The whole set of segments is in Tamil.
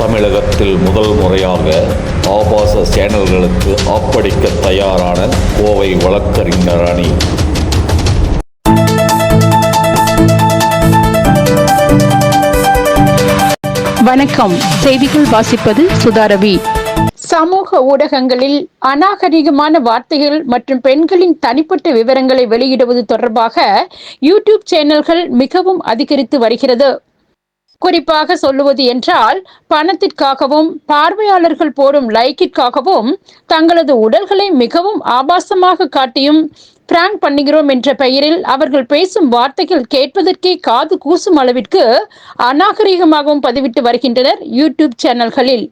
தமிழகத்தில் முதல் முறையாக ஆபாச சேனல்களுக்கு ஆப்படிக்க தயாரான கோவை வழக்கறிஞர் அணி. வணக்கம். செய்திகள் வாசிப்பது சுதாரவி சமூக ஊடகங்களில் அநாகரிகமான வார்த்தைகள் மற்றும் பெண்களின் தனிப்பட்ட விவரங்களை வெளியிடுவது தொடர்பாக யூடியூப் சேனல்கள் மிகவும் அதிகரித்து வருகிறது. குறிப்பாக சொல்லுவது என்றால் பணத்திற்காகவும் பார்வையாளர்கள் போடும் லைக்கிற்காகவும் தங்களது உடல்களை மிகவும் ஆபாசமாக காட்டியும் பிராங்க் பண்ணுகிறோம் என்ற பெயரில் அவர்கள் பேசும் வார்த்தைகள் கேட்பதற்கே காது கூசும் அளவிற்கு அநாகரிகமாகவும் பதிவிட்டு வருகின்றனர் யூடியூப் சேனல்களில்.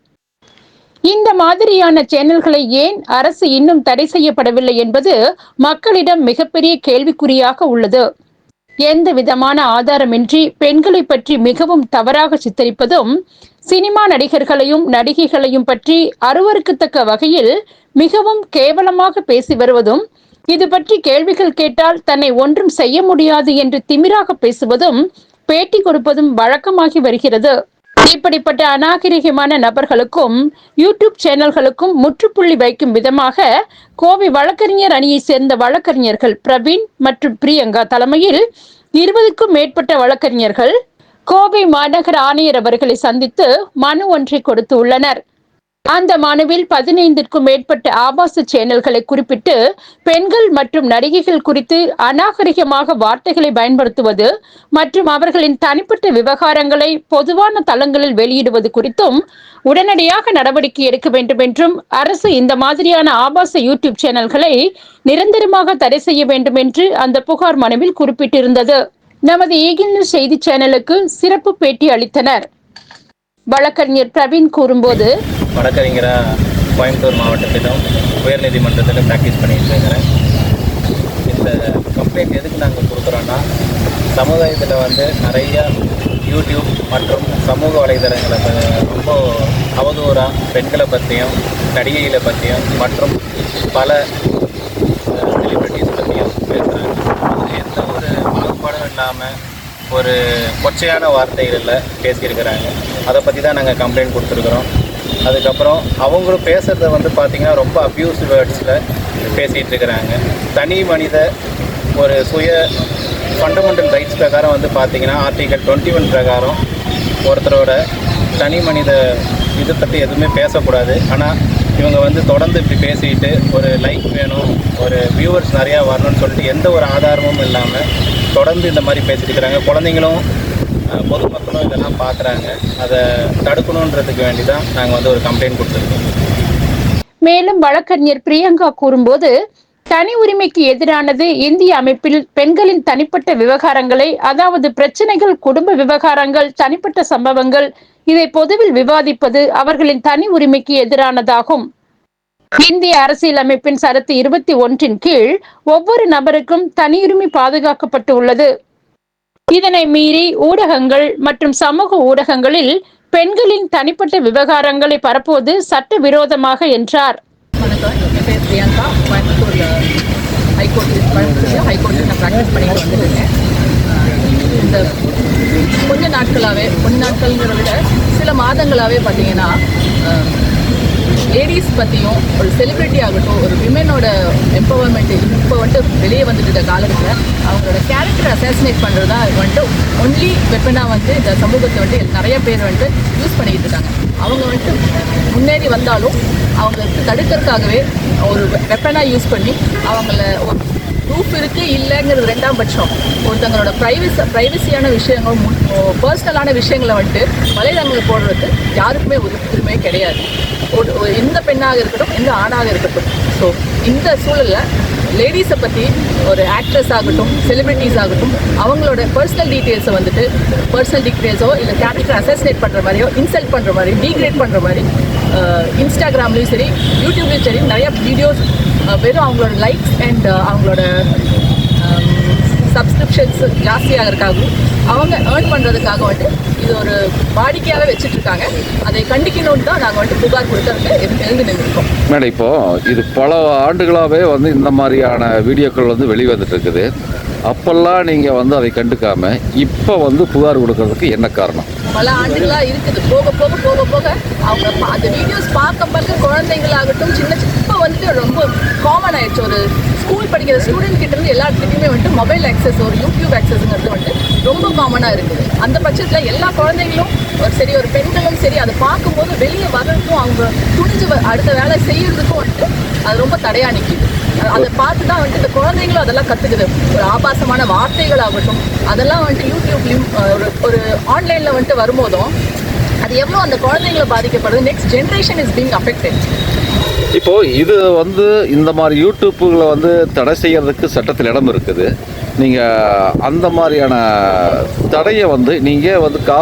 இந்த மாதிரியான சேனல்களை ஏன் அரசு இன்னும் தடை செய்யப்படவில்லை என்பது மக்களிடம் மிகப்பெரிய கேள்விக்குறியாக உள்ளது. எந்த விதமான ஆதாரமின்றி பெண்களை பற்றி மிகவும் தவறாக சித்தரிப்பதும் சினிமா நடிகர்களையும் நடிகைகளையும் பற்றி அருவருக்கத்தக்க வகையில் மிகவும் கேவலமாக பேசி வருவதும் இது பற்றி கேள்விகள் கேட்டால் தன்னை ஒன்றும் செய்ய முடியாது என்று திமிராக பேசுவதும் பேட்டி கொடுப்பதும் வழக்கமாகி வருகிறது. இப்படிப்பட்ட அநாகரிகமான நபர்களுக்கும் யூடியூப் சேனல்களுக்கும் முற்றுப்புள்ளி வைக்கும் விதமாக கோவை வழக்கறிஞர் அணியை சேர்ந்த வழக்கறிஞர்கள் பிரவீன் மற்றும் பிரியங்கா தலைமையில் இருபதுக்கும் மேற்பட்ட வழக்கறிஞர்கள் கோவை மாநகர ஆணையர் அவர்களை சந்தித்து மனு ஒன்றை கொடுத்து உள்ளனர். அந்த மனுவில் பதினைந்திற்கும் மேற்பட்ட ஆபாச சேனல்களை குறிப்பிட்டு பெண்கள் மற்றும் நடிகைகள் குறித்து அநாகரிகமாக வார்த்தைகளை பயன்படுத்துவது மற்றும் அவர்களின் தனிப்பட்ட விவகாரங்களை பொதுவான தளங்களில் வெளியிடுவது குறித்தும் உடனடியாக நடவடிக்கை எடுக்க வேண்டும் என்றும் அரசு இந்த மாதிரியான ஆபாச யூடியூப் சேனல்களை நிரந்தரமாக தடை செய்ய வேண்டும் என்று அந்த புகார் மனுவில் குறிப்பிட்டிருந்தது. நமது ஈகிள் நியூஸ் செய்தி சேனலுக்கு சிறப்பு பேட்டி அளித்தனர். வழக்கறிஞர் பிரவீன் கூறும்போது வழக்கறிஞராக கோயம்புத்தூர் மாவட்டத்திலும் உயர்நீதிமன்றத்திலும் ப்ராக்டிஸ் பண்ணிட்டு இருக்கிறேன் இந்த கம்ப்ளைண்ட் எதுக்கு நாங்கள் கொடுக்குறோன்னா சமுதாயத்தில் வந்து நிறையா யூடியூப் மற்றும் சமூக வலைதளங்களை ரொம்ப அவதூறாக பெண்களை பற்றியும் நடிகைகளை பற்றியும் மற்றும் பல செலிபிரிட்டிஸ் பற்றியும் பேசுகிறாங்க அது எந்த ஒரு பாகுபாடும் இல்லாமல் ஒரு கொச்சையான வார்த்தைகளில் பேசியிருக்கிறாங்க. அதை பற்றி தான் நாங்கள் கம்ப்ளைண்ட் கொடுத்துருக்குறோம். அதுக்கப்புறம் அவங்களும் பேசுகிறத வந்து பார்த்திங்கன்னா ரொம்ப அப்யூஸ் வேர்ட்ஸில் பேசிகிட்டு இருக்கிறாங்க. தனி மனித ஒரு சுய ஃபண்டமெண்டல் ரைட்ஸ் பிரகாரம் வந்து பார்த்திங்கன்னா ஆர்டிகல் டுவெண்ட்டி ஒன் பிரகாரம் ஒருத்தரோட தனி மனித இதை பற்றி எதுவுமே பேசக்கூடாது. ஆனால் இவங்க வந்து தொடர்ந்து இப்படி பேசிக்கிட்டு ஒரு லைக் வேணும் ஒரு வியூவர்ஸ் நிறையா வரணும்னு சொல்லிட்டு எந்த ஒரு ஆதாரமும் இல்லாமல் தொடர்ந்து இந்த மாதிரி பேசிட்டு இருக்கிறாங்க. குழந்தைங்களும் பொதுமக்களும் இதெல்லாம் பார்க்குறாங்க. அதை தடுக்கணுன்றதுக்கு வேண்டி தான் நாங்கள் வந்து ஒரு கம்ப்ளைண்ட் கொடுத்துருக்கோம். மேலும் வழக்கறிஞர் பிரியங்கா கூறும்போது தனி உரிமைக்கு எதிரானது இந்திய அமைப்பில் பெண்களின் தனிப்பட்ட விவகாரங்களை அதாவது பிரச்சனைகள் குடும்ப விவகாரங்கள் தனிப்பட்ட சம்பவங்கள் இதை பொதுவில் விவாதிப்பது அவர்களின் தனி உரிமைக்கு எதிரானதாகும். இந்திய அரசியலமைப்பின் சரத்து இருபத்தி ஒன்றின் கீழ் ஒவ்வொரு நபருக்கும் தனியுரிமை பாதுகாக்கப்பட்டு உள்ளது. இதனை மீறி ஊடகங்கள் மற்றும் சமூக ஊடகங்களில் பெண்களின் தனிப்பட்ட விவகாரங்களை பரப்புவது சட்டவிரோதமாக என்றார். பிரியங்கா கோயம்புத்தூர் ஹைகோர்ட் கோயம்புத்தூர் ஹைகோர்ட்டில் நான் ப்ராக்டிஸ் பண்ணிட்டு வந்துருக்கேன் இந்த கொஞ்ச நாட்களாகவே கொஞ்ச நாட்கள்ங்கிறத விட சில மாதங்களாகவே பார்த்தீங்கன்னா லேடிஸ் பற்றியும் ஒரு செலிப்ரிட்டி ஆகட்டும் ஒரு விமனோட எம்பவர்மெண்ட் இப்போ வந்துட்டு வெளியே வந்துட்டு இருக்க காலத்தில் அவங்களோட கேரக்டர் அசாசினேட் பண்ணுறது தான் வந்துட்டு ஒன்லி வெப்பனாக வந்து இந்த சமூகத்தை வந்துட்டு நிறைய பேர் வந்துட்டு யூஸ் பண்ணிக்கிட்டு இருக்காங்க. அவங்க வந்துட்டு முன்னேறி வந்தாலும் அவங்களுக்கு தடுக்கிறதுக்காகவே ஒரு வெப்பனாக யூஸ் பண்ணி அவங்கள ஒரு ப்ரூஃப் இருக்கு இல்லைங்கிறது ரெண்டாம் பட்சம். ஒருத்தங்களோட ப்ரைவசி ப்ரைவசியான விஷயங்கள் பர்சனலான விஷயங்களை வந்துட்டு வலைதளங்கள் போடுறது யாருக்குமே ஒரு உரிமை கிடையாது. எந்த பெண்ணாக இருக்கட்டும் எந்த ஆணாக இருக்கட்டும். ஸோ இந்த சூழலில் லேடிஸை பற்றி ஒரு ஆக்ட்ரஸ் ஆகட்டும் செலிபிரிட்டிஸ் ஆகட்டும் அவங்களோட பர்சனல் டீட்டெயில்ஸை வந்துட்டு பர்சனல் டீட்டெயில்ஸோ இல்லை கேரக்டர் அசசினேட் பண்ணுற மாதிரியோ இன்சல்ட் பண்ணுற மாதிரி டீக்ரேட் பண்ணுற மாதிரி இன்ஸ்டாகிராம்லேயும் சரி யூடியூப்லேயும் சரி நிறைய வீடியோஸ் வெறும் அவங்களோட லைக்ஸ் அண்ட் அவங்களோட சப்ஸ்கிரிப்ஷன்ஸ் ஜாஸ்தியாகிறதுக்காகவும் அவங்க ஏர்ன் பண்ணுறதுக்காக வந்துட்டு இது ஒரு வாடிக்கையாக வச்சுட்டு இருக்காங்க அதை கண்டிக்கணும்னு தான் நாங்கள் வந்து புகார் கொடுத்ததுக்கு எழுந்து நின்றுருக்கோம். மேடம் இப்போ இது பல ஆண்டுகளாகவே வந்து இந்த மாதிரியான வீடியோக்கள் வந்து வெளிவந்துட்டு இருக்குது அப்பெல்லாம் நீங்கள் வந்து அதை கண்டுக்காம இப்போ வந்து புகார் கொடுக்கறதுக்கு என்ன காரணம்? பல ஆண்டுகளாக இருக்குது. போக போக போக போக அவங்க அந்த வீடியோஸ் பார்க்க பார்க்க குழந்தைங்களாகட்டும் சின்ன சின்ன வந்துட்டு ரொம்ப காமன் ஆயிடுச்சு. ஒரு ஸ்கூல் படிக்கிற ஸ்டூடெண்ட் கிட்ட இருந்து இடத்துலையுமே வந்துட்டு மொபைல் ஆக்சஸ் ஒரு யூடியூப் ஆக்சஸ்ங்கிறது வந்துட்டு ரொம்ப காமனாக இருக்குது. அந்த பட்சத்தில் எல்லா குழந்தைங்களும் ஒரு சரி ஒரு பெண்களும் சரி அதை பார்க்கும்போது வெளியே வர்றதுக்கும் அவங்க துணிஞ்சு வ- அடுத்த வேலை செய்யறதுக்கும் வந்துட்டு அது ரொம்ப தடையாக நிற்கிது அதை பார்த்து தான் வந்துட்டு இந்த குழந்தைங்களும் அதெல்லாம் கற்றுக்குது ஒரு ஆபாசமான வார்த்தைகள் ஆகட்டும் அதெல்லாம் வந்துட்டு யூடியூப்லேயும் ஒரு ஒரு ஆன்லைனில் வந்துட்டு வரும்போதும் அது எவ்வளோ அந்த குழந்தைங்களை பாதிக்கப்படுது. Next generation is being affected இப்போ இது வந்து இந்த மாதிரி யூடியூப்புகளை வந்து தடை செய்யறதுக்கு சட்டத்தில் இடம் இருக்குது. நீங்கள் அந்த மாதிரியான தடையை வந்து நீங்கள் வந்து கா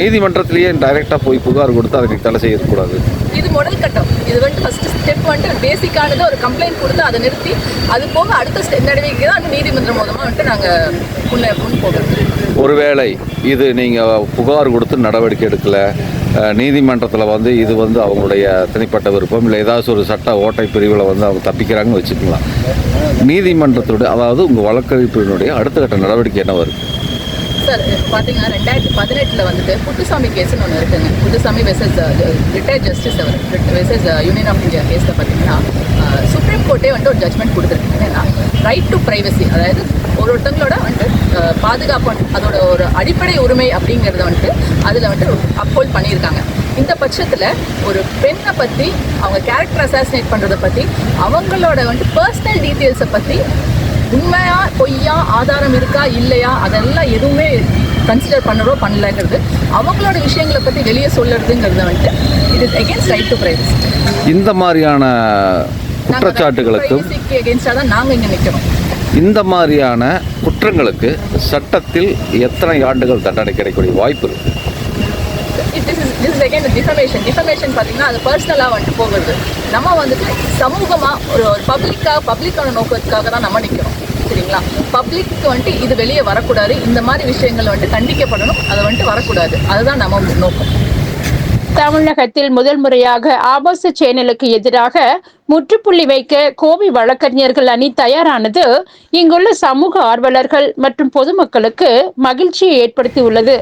நீதிமன்றத்திலேயே டைரெக்டாக போய் புகார் கொடுத்து அதை தடை செய்யக்கூடாது இது முதல் கட்டம். இது வந்துட்டு ஃபர்ஸ்ட் ஸ்டெப் வந்துட்டு பேசிக்கானது ஒரு கம்ப்ளைண்ட் கொடுத்து அதை நிறுத்தி அது போக அடுத்த ஸ்டெப் நடவடிக்கை தான் நீதிமன்றம் மூலமாக வந்துட்டு நாங்கள் முன்னே முன் போகிறது. ஒருவேளை இது நீங்கள் புகார் கொடுத்து நடவடிக்கை எடுக்கலை நீதிமன்றத்தில் வந்து இது வந்து அவங்களுடைய தனிப்பட்ட விருப்பம். இல்லை ஏதாச்சும் ஒரு சட்ட ஓட்டை பிரிவில் வந்து அவங்க தப்பிக்கிறாங்கன்னு வச்சுக்கலாம் நீதிமன்றத்துடைய அதாவது உங்கள் வழக்கறிப்பினுடைய அடுத்த கட்ட நடவடிக்கை என்ன வருது சார் பார்த்தீங்கன்னா ரெண்டாயிரத்தி பதினெட்டில் வந்துட்டு புத்துசாமி கேஸ்னு ஒன்று இருக்குங்க. புத்துசாமி வெசஸ் ரிட்டையர்ட் ஜஸ்டிஸ் அவர் வெசஸ் யூனியன் ஆஃப் இந்தியா கேஸில் பார்த்தீங்கன்னா சுப்ரீம் கோர்ட்டே வந்துட்டு ஒரு ஜட்மெண்ட் கொடுத்துருக்கு என்னன்னா ரைட் டு ப்ரைவசி அதாவது ஒரு ஒருத்தங்களோட வந்துட்டு பாதுகாப்பு அதோட ஒரு அடிப்படை உரிமை அப்படிங்கிறத வந்துட்டு அதில் வந்துட்டு அப்போல் பண்ணியிருக்காங்க. இந்த பட்சத்தில் ஒரு பெண்ணை பற்றி அவங்க கேரக்டர் அசாசினேட் பண்ணுறதை பற்றி அவங்களோட வந்துட்டு பர்சனல் டீட்டெயில்ஸை பற்றி உண்மையா பொய்யா ஆதாரம் இருக்கா இல்லையா அதெல்லாம் எதுவுமே கன்சிடர் பண்ணறோ பண்ணலங்கிறது அவங்களோட விஷயங்களை பற்றி வெளியே சொல்லுறதுங்கிறது வந்துட்டு it is against right to privacy இந்த மாதிரியான குற்றச்சாட்டுகளுக்கும் அகேன்ஸ்டாக தான் நாங்கள் இங்கே நிற்கிறோம் இந்த மாதிரியான குற்றங்களுக்கு சட்டத்தில் எத்தனை ஆண்டுகள் தண்டனை கிடைக்கக்கூடிய வாய்ப்பு இருக்கு? It is again defamation defamation பார்த்தீங்கன்னா அது பர்சனலாக வந்துட்டு போகிறது. நம்ம வந்துட்டு சமூகமாக ஒரு ஒரு பப்ளிக்காக பப்ளிக்கான நோக்கத்துக்காக தான் நம்ம நிற்கிறோம் சரிங்களா? பப்ளிக்கு வந்துட்டு இது வெளியே வரக்கூடாது. இந்த மாதிரி விஷயங்கள் வந்துட்டு கண்டிக்கப்படணும். அது வந்துட்டு வரக்கூடாது. அதுதான் நம்ம நோக்கம். தமிழகத்தில் முதல் முறையாக ஆபாச சேனலுக்கு எதிராக முற்றுப்புள்ளி வைக்க கோவை வழக்கறிஞர்கள் அணி தயாரானது. இங்குள்ள சமூக ஆர்வலர்கள் மற்றும் பொதுமக்களுக்கு மகிழ்ச்சியை ஏற்படுத்தியுள்ளது.